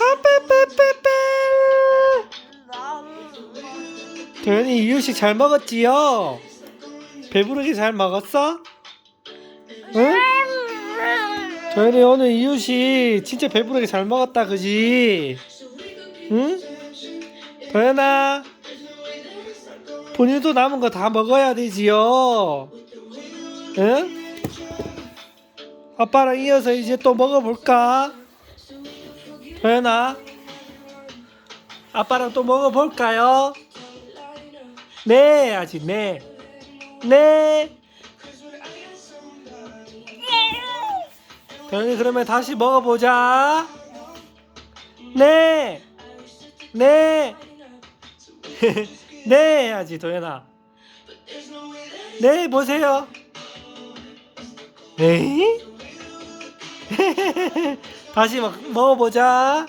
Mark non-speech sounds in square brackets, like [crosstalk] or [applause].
아빠빠빠빠. 도현이 이유식 잘 먹었지요? 배부르게 잘 먹었어? 응? 도현이 오늘 이유식 진짜 배부르게 잘 먹었다 그지? 응? 도현아 본인도 남은 거 다 먹어야 되지요 응? 아빠랑 이어서 이제 또 먹어볼까? 도현아 아빠랑 또 먹어볼까요? 네 아직 네 네. 도현이 그러면 다시 먹어보자. 네. 네. [laughs] 네 해야지 도현아. 네 보세요. 에이? [laughs] 다시 먹, 먹어보자.